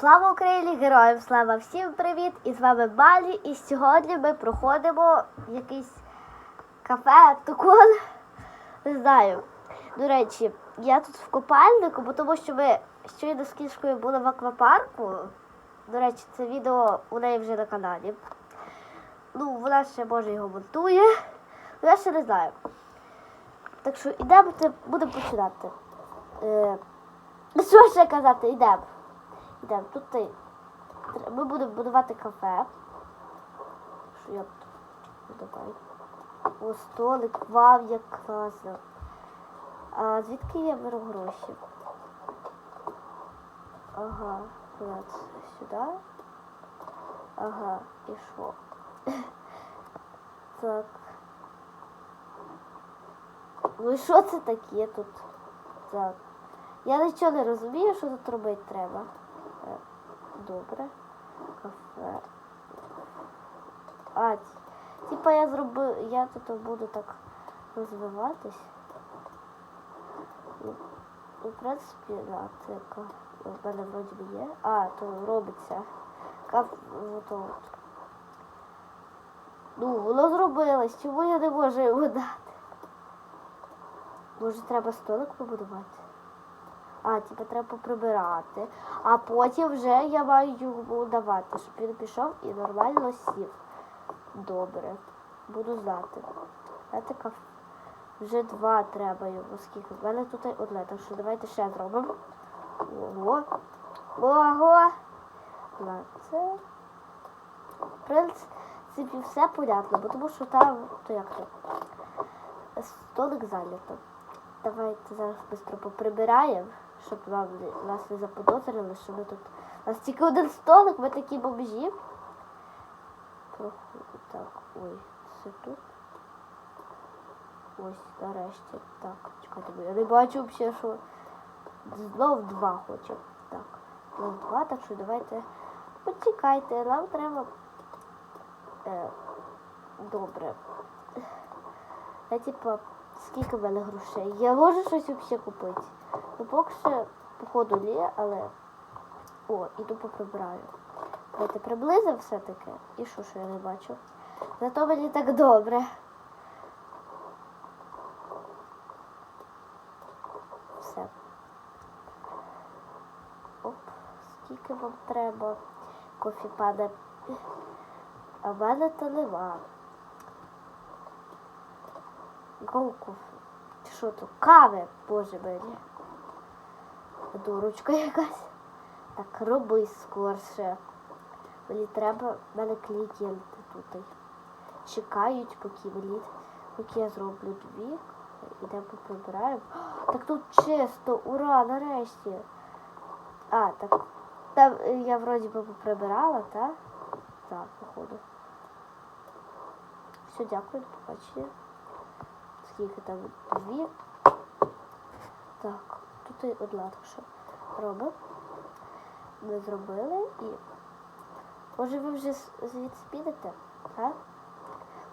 Слава Україні! Героям слава! Всім привіт! І з вами Балі. І сьогодні ми проходимо якийсь кафе, тукон. Не знаю. До речі, я тут в купальнику, бо тому що ми щойно з кішкою були в аквапарку. До речі, це відео у неї вже на каналі. Ну, вона ще може його монтує. Я ще не знаю. Так що йдемо, будемо починати. Е, що ще казати? Йдемо. Йдемо. Тут ти. Ми будемо будувати кафе. Що я давай. О, столик, вау, як класно. А звідки я беру гроші? Ага, от, сюди. Ага, і що? Так. Ну і що це таке тут? Так. Я нічого не розумію, що тут робити треба. Добре. Кафе. А, типа я зробив, я тут буду так розвиватись. Ну, ну, принципі, да, це в мене вроді би є. А, то робиться. Каф, от. Ну, воно зробилось. Чому я не можу його дати? Може, треба столик побудувати? А, типу, треба поприбирати. А потім вже я маю йому давати, щоб він пішов і нормально сів. Добре. Буду знати. Знаєте, каф... Вже два треба йому скільки. В мене тут одне, так що давайте ще зробимо. Ого. Ого. Це. В принципі, все понятно, бо тому що там, то як то, столик зайнято. Давайте зараз швидко поприбираємо, щоб не- нас не заподозрили, що ми тут. У нас тільки один столик, ми такі бомжі. Так, ой, це тут. Ось, нарешті. Так, чекайте, я не бачу взагалі, що знов два хоче. Так, знов два, так що давайте. Почекайте, нам треба. Е, добре. Я типа, скільки в мене грошей? Я можу щось взагалі купити. Ну поки що, походу, ні, але. О, іду поприбираю. Давайте приблизив все-таки. І що, що я не бачу? Зато мені так добре. Все. Оп, скільки вам треба? Кофі паде. А в мене то нема. Голку. Що то? Кави, боже мені. Дурочка якась. Так, роби скорше. Мені треба, в мене клієнти тут. Чекають, поки мені, поки я зроблю дві. Ідемо поприбираємо. Так тут чисто, ура, нарешті. А, так. Там е, я вроді би поприбирала, так? Так, походу. Все, дякую, до побачення. Скільки там дві. Так, тут і одна так що робимо. Ми зробили і. Може ви вже звідси підете? А?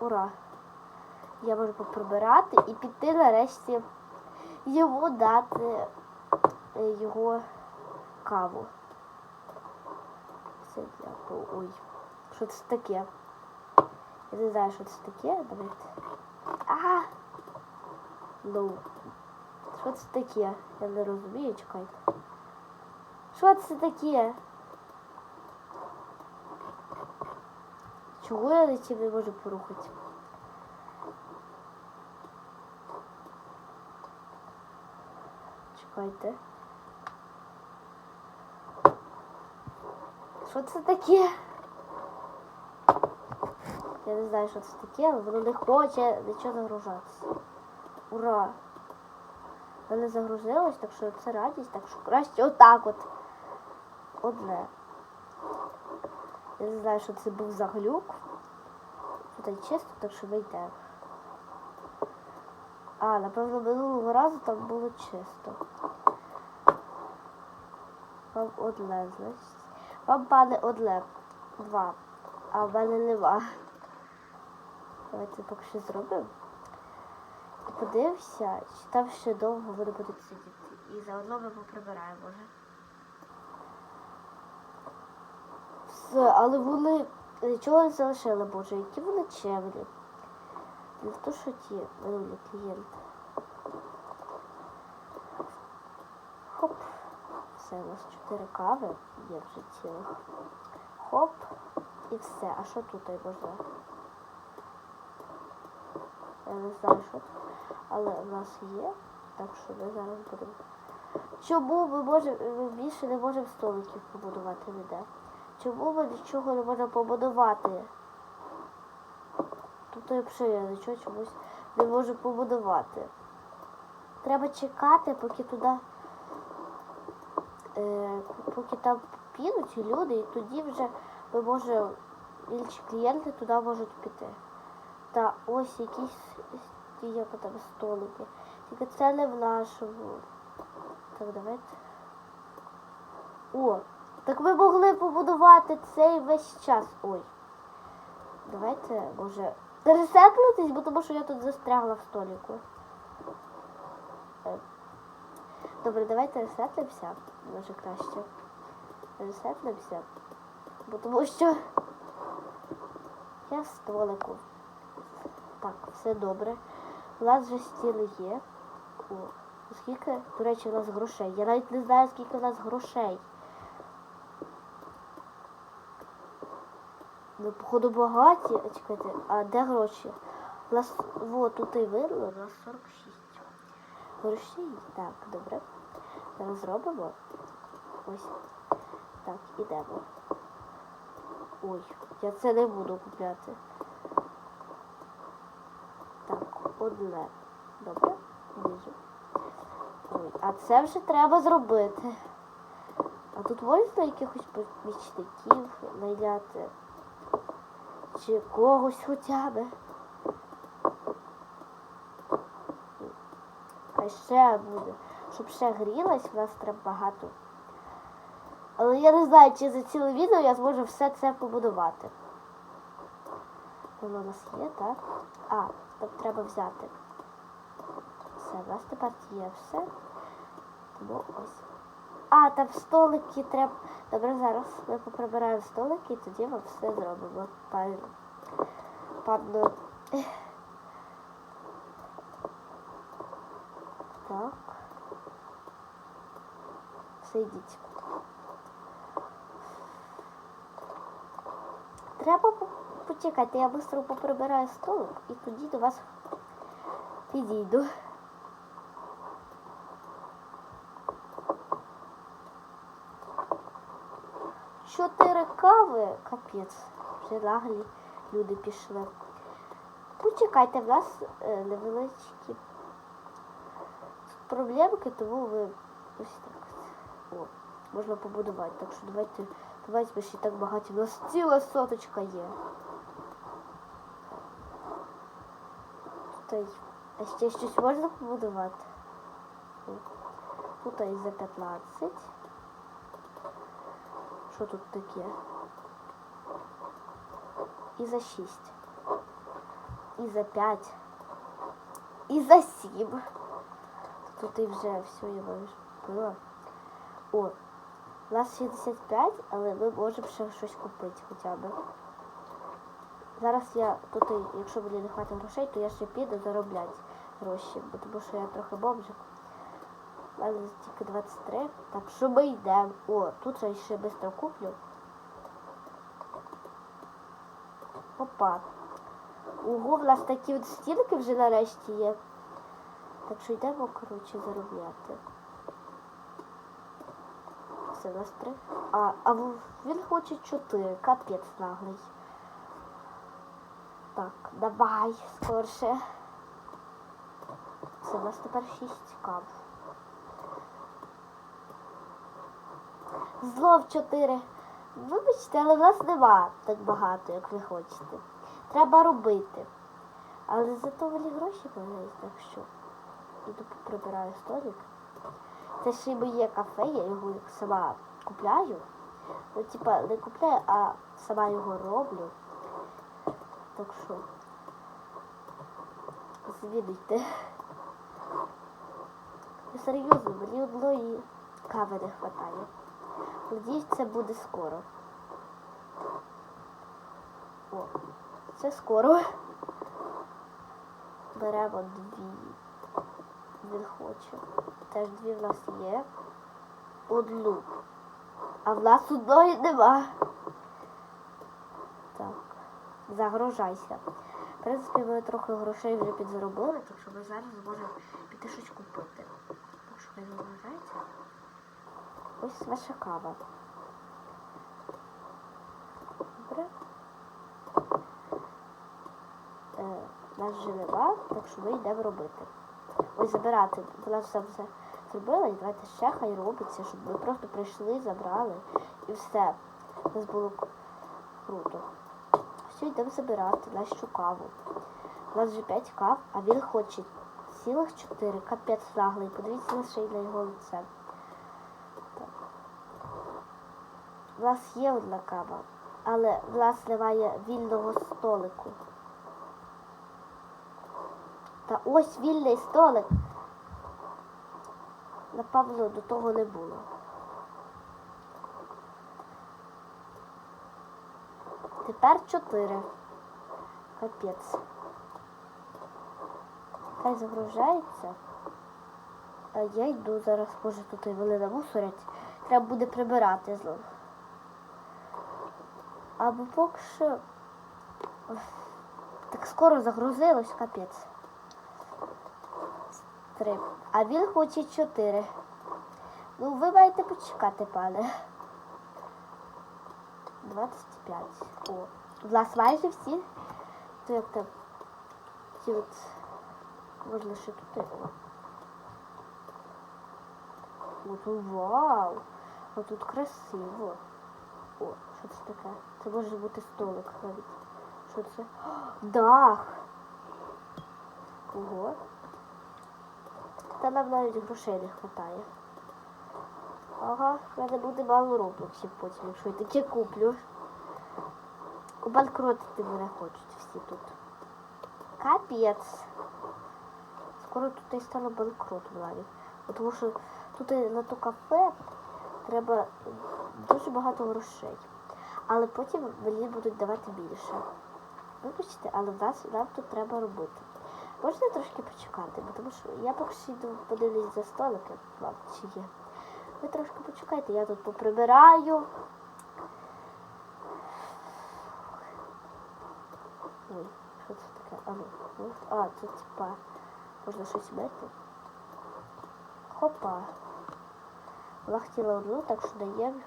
Ура! Я можу поприбирати і піти нарешті йому дати е, його каву. Все дякую. Ой. Що це таке? Я не знаю, що це таке. Давайте. А! Ну. Що це таке? Я не розумію, чекайте. Що це таке? Чого я нічим не можу порухати? Чекайте. Що це таке? Я не знаю, що це таке, але воно не хоче нічого загружатися. Ура! Воно загрузилось, так що це радість, так що краще отак от. Одне. Я не знаю, що це був за глюк. Тут чисто, так що вийде. А, напевно, минулого разу там було чисто. Вам одне, значить. Вам пане одне. Два. А в мене нема. Давайте поки що зробимо. Подивився, там ще довго вони будуть сидіти. І заодно ми поприбираємо, може. Все, але вони нічого не залишили, боже, які вони чемні. Не то, що ті минулі клієнти. Хоп. Все, у нас чотири кави є вже цілих. Хоп. І все. А що тут можна? Я не знаю, що тут. Але в нас є. Так що ми зараз будемо. Чому ми можемо більше не можемо столиків побудувати ніде? Чому ми нічого не можемо побудувати? Тут якщо я нічого чомусь не можу побудувати. Треба чекати, поки туди, е, поки там підуть люди, і тоді вже ми можемо, інші клієнти туди можуть піти. Та ось якісь ті, як там столики. Тільки це не в нашому. Так, давайте. О, так ми могли побудувати цей весь час. Ой. Давайте, може, ресетлитись, бо тому що я тут застрягла в століку. Е, Добре, давайте ресетлимося. Може краще. Ресетлимося. Бо тому що я в столику. Так, все добре. У нас вже стіли є. О, скільки, до речі, у нас грошей. Я навіть не знаю, скільки у нас грошей. Ну, походу, багаті. А, Чекайте, а де гроші? У нас, вот, тут і видно, у нас 46. Грошей? Так, добре. Зараз зробимо. Ось. Так, ідемо. Ой, я це не буду купляти. Так, одне. Добре, біжу. А це вже треба зробити. А тут можна якихось помічників найняти? Чи когось хоча б? А ще буде. Щоб ще грілась, в нас треба багато. Але я не знаю, чи за ціле відео я зможу все це побудувати. Воно у нас є, так? А, так треба взяти. Все, у нас тепер є все. Тому ось. А, там столики треба. Добре, зараз ми поприбираємо столики і тоді ми все зробимо. Пан... Пан... Так. Все йдіть. Треба по- почекати, я швидко поприбираю столик і тоді до вас підійду. Чотири кави, капець, вже наглі люди пішли. Почекайте, в нас е, невеличкі проблемки, тому ви ось так. О, можна побудувати. Так що давайте, давайте ще так багаті. У нас ціла соточка є. Тут, й- а ще щось можна побудувати? Тут і за 15. Що тут таке? І за 6. І за 5. І за 7. Тут і вже все я вибила. О, у нас 65, але ми можемо ще щось купити хоча б. Зараз я тут, якщо мені не хватить грошей, то я ще піду заробляти гроші, тому що я трохи бомжик. У мене тільки 23. Так що ми йдемо. О, тут я ще швидко куплю. Опа. Ого, в нас такі от стінки вже нарешті є. Так що йдемо, коротше, заробляти. Все, у нас три. А, а він хоче чотири. Капець наглий. Так, давай, скорше. Все, у нас тепер шість кав. Знов чотири. Вибачте, але в нас нема так багато, як ви хочете. Треба робити. Але зато мені гроші появляють, так що іду прибираю столик. Це ще й моє кафе, я його сама купляю. Ну, типа, не купляю, а сама його роблю. Так що звідуйте. Ну, серйозно, мені одної кави не вистачає. Надіюсь, це буде скоро. О, це скоро. Беремо дві. Він хоче. Теж дві в нас є. Одну. А в нас одної нема. Загрожайся. В принципі, ми трохи грошей вже підзаробили, так що ми зараз зможемо піти щось купити. Так що хай загрожається. Ось ваша кава. Добре. Е, нас вже нема, так що ми йдемо робити. Ось забирати. Вона все все зробила, і давайте ще хай робиться, щоб ми просто прийшли, забрали і все. У нас було круто. Все, йдемо забирати нашу каву. У нас вже 5 кав, а він хоче цілих 4. Капець наглий. Подивіться на шиї на його лице. Так. У нас є одна кава, але в нас немає вільного столику. Та ось вільний столик. Напевно, до того не було. Тепер чотири. Капець. Хай загружається. А я йду зараз, може тут і вони намусорять. Треба буде прибирати знову. Або поки що. Так скоро загрузилось, капець. Три. А він хоче чотири. Ну, ви маєте почекати, пане. 25. О. У нас майже всі. То як там. Ці от. Можна ще тут. і- О. О, тут вау! Красиво. О, що це таке? Це може бути столик навіть. Що це? О, дах! Ого. Та нам навіть грошей не вистачає. Ага, мене буде мало роблоксів потім, якщо я таке куплю. Убанкротити мене хочуть всі тут. Капець. Скоро тут і стало банкротом навіть. Тому що тут на то кафе треба дуже багато грошей. Але потім мені будуть давати більше. Вибачте, але нас нам тут треба робити. Можна трошки почекати, тому що я поки що йду подивлюсь за столики, вам чи є. Ви трошки почекайте, я тут поприбираю. Ой, що це таке? А, ну, ну, а це типа можна щось мити. Хопа. Вона хотіла одну, так що даємо.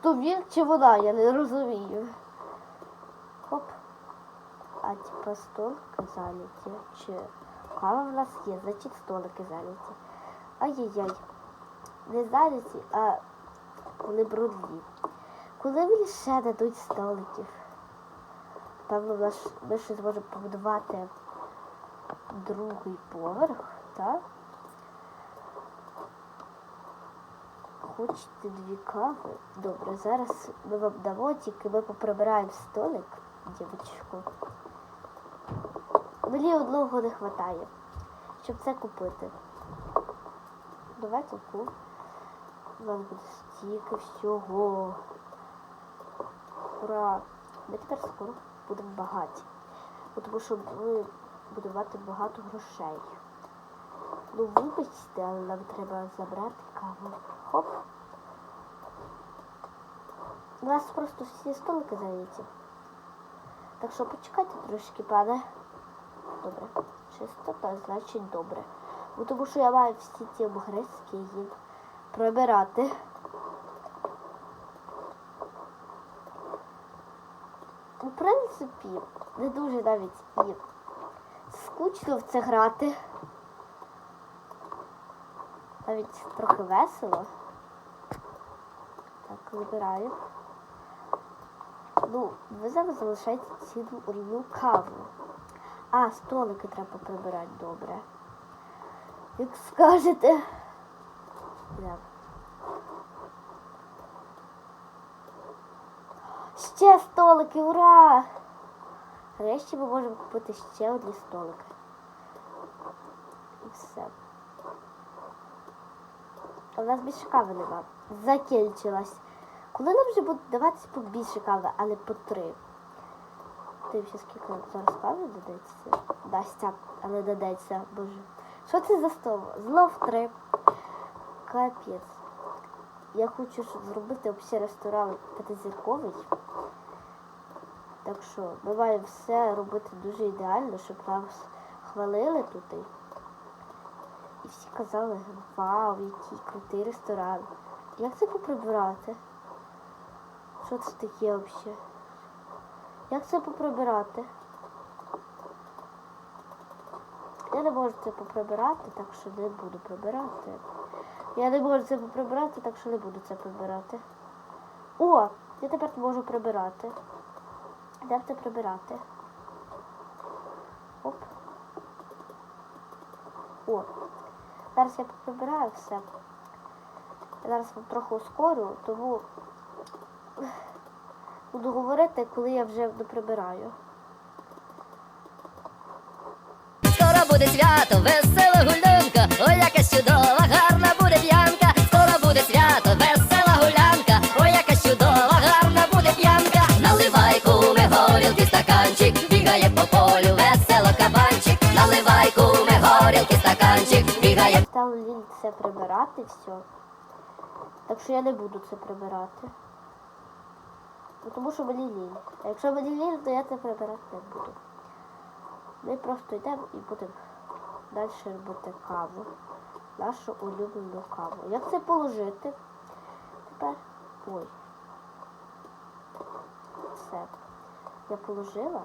То він чи вона, я не розумію. Хоп. А типа столики зайняті. Чи кава в нас є, значить столики зайняті. Ай-яй-яй. Не зайняті, а вони брудні. Коли мені ще дадуть столиків? Певно, ми ще зможемо побудувати другий поверх, так? Хочете дві кави? Добре, зараз ми вам дамо, тільки ми поприбираємо столик, дівчинку. Мені одного не вистачає, щоб це купити. Давайте куп. У буде стільки всього. Ура! Ми тепер скоро будемо багаті. Бо Тому що ми будемо мати багато грошей. Ну, вибачте, але нам треба забрати каву. Хоп. У нас просто всі столики зайняті. Так що почекайте трошки, пане. Добре. Чистота, значить добре. Бо тому що я маю всі ці обгризки їх прибирати. У принципі, не дуже навіть і скучно в це грати. Навіть трохи весело. Так, вибираю. Ну, ви зараз залишаєте цілу одну каву. А, столики треба прибирати добре. Як скажете. Так. Ще столики, ура! Нарешті ми можемо купити ще одні столики. І все. А в нас більше кави нема. Закінчилась. Коли нам вже будуть даватися побільше кави, але по три. Дивіться, скільки зараз кави додається. Дасться, але додається, боже. Що це за стол? Знов три. Капець. Я хочу зробити взагалі ресторан п'ятизірковий. Так що ми маємо все робити дуже ідеально, щоб нас хвалили тут. І всі казали, вау, який крутий ресторан. Як це поприбирати? Що це таке взагалі? Як це поприбирати? Я не можу це поприбирати, так що не буду прибирати. Я не можу це поприбирати, так що не буду це прибирати. О! Я тепер можу прибирати. Де це прибирати? Оп. О. Зараз я поприбираю все. Я зараз трохи ускорю, тому буду говорити, коли я вже доприбираю. Скоро буде свято, весела гулянка, ой, яка чудова, бігає Стало це прибирати все. Так що я не буду це прибирати. Ну, тому що мені лінь. А якщо мені лінь, то я це прибирати не буду. Ми просто йдемо і будемо далі робити каву. Нашу улюблену каву. Як це положити? Тепер. Ой. Все. Я положила.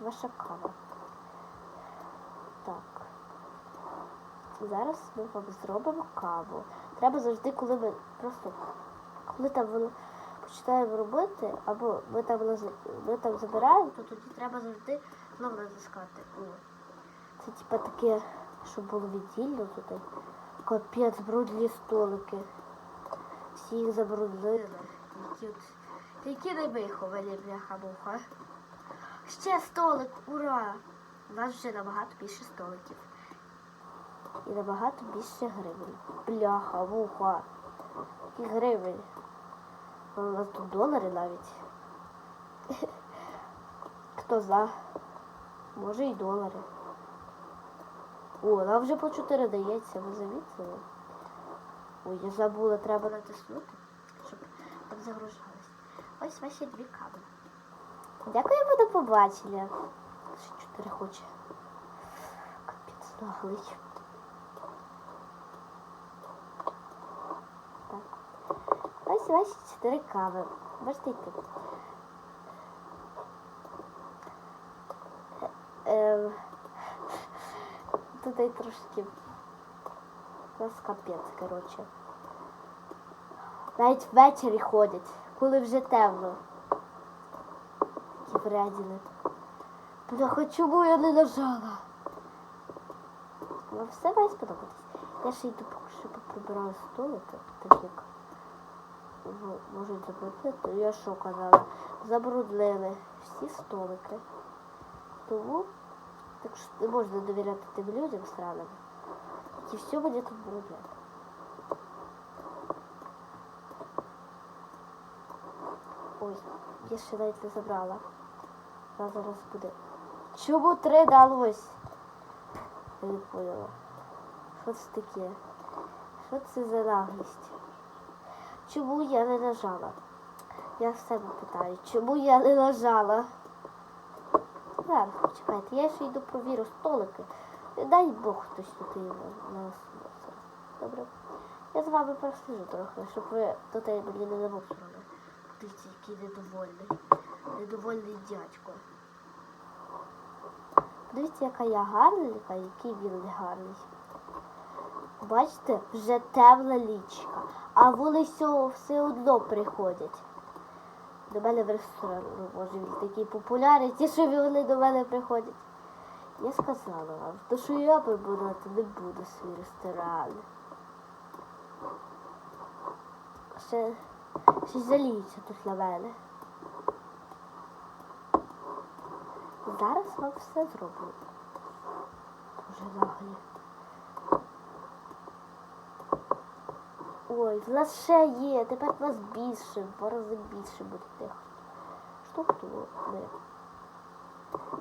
Ваша кава. Так. Зараз ми вам зробимо каву. Треба завжди, коли ми просто коли там воно починаємо робити, або ми там, ми там забираємо, то тоді треба завжди знову натискати. Це типа таке, щоб було віддільно тут. Капець, брудні столики. Всі їх забруднили. Які, не виховані, бляха-муха. Ще столик, ура! У нас вже набагато більше столиків. І набагато більше гривень. Бляха, вуха. І гривень. У нас тут долари навіть. Хто за? Може і долари. О, нам вже по 4 дається, ви замітили? Ой, я забула, треба натиснути, щоб так загружалось. Ось ваші дві кави. Дякую до побачення. Ще 4 хоче. Капець наглий. Так. Ось ваші чотири кави. Можете йти. Ем, Тут і трошки у нас капець, коротше. Навіть ввечері ходять, коли вже темно. Такі вреділи. Бляха, чому я не нажала? Вам все має сподобатись. Я ще йду поки що поприбираю столики, так як можуть забруднити. Я що казала? Забруднили всі столики. Тому так що не можна довіряти тим людям странам, які все мені тут бруднять. Ой, я ще навіть не забрала. Вона зараз буде. Чому три далось? Я не поняла. Що це таке? Що це за наглість? Чому я не нажала? Я в себе питаю, чому я не нажала? Зараз, почекайте, я ще йду провірю столики. Дай Бог хтось тут на нас. Добре. Я з вами просліжу трохи, щоб ви тут мені не намусорили. Дивіться, який недовольний. Недовольний дядько. Дивіться, яка я гарненька, який він гарний. Бачите, вже темна лічка, а вони все, все одно приходять. До мене в ресторан, ну, може він такий популярний, ті, що вони до мене приходять. Я сказала вам, то що я прибирати не буду свій ресторан. Ще, ще жаліються тут на мене. Зараз вам все зроблю. Дуже наглі. Ой, в нас ще є, тепер в нас більше, в два рази більше буде тих штук, ми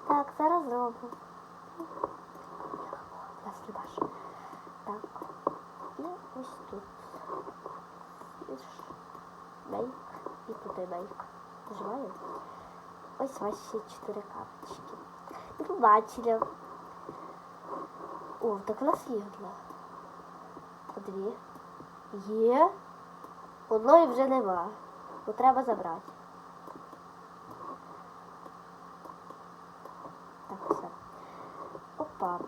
Так, зараз зробимо. Ясно, Даша. Так. І ось тут. Ж І туди мейк. Нажимаю. Ось ваші чотири капочки. І побачили. О, так у нас є одна. Дві. Є. Одної вже нема. Бо треба забрати. Так, все. Опа.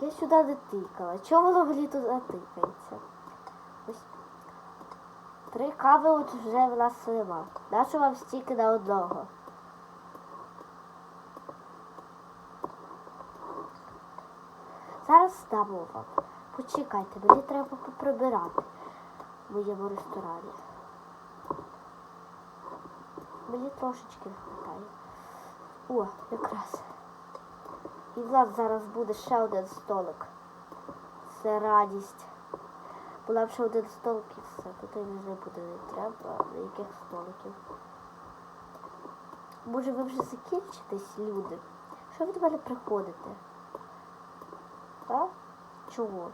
Я сюди не тикала. Чого воно мені туди тикається? Ось. Три кави от вже в нас нема. Нащо вам стільки на одного? Зараз дамо вам. Почекайте, мені треба поприбирати в моєму ресторані. Мені трошечки не вистачає. О, якраз. І в нас зараз буде ще один столик. Це радість. Була б ще один столик і все. Тут вже буде не треба ніяких столиків. Може ви вже закінчитесь, люди? Що ви до мене приходите? А? Чого?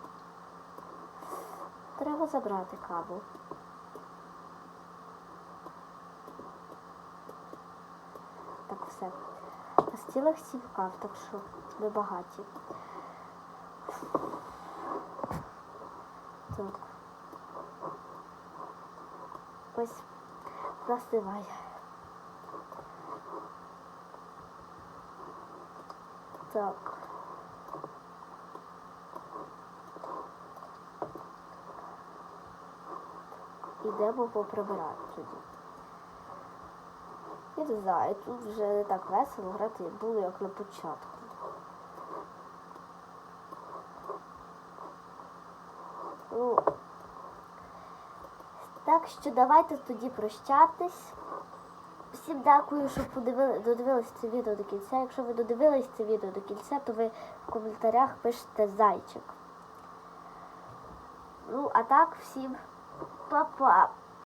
Треба забрати каву. Так, все. На стілах сім кав, так що ми багаті. Так. Ось застиває. Так. Ідемо поприбирати тоді. Я не знаю, тут вже не так весело грати, було, як на початку. Ну, так що давайте тоді прощатись. Всім дякую, що подивили, додивились це відео до кінця. Якщо ви додивились це відео до кінця, то ви в коментарях пишете зайчик. Ну, а так, всім па-па.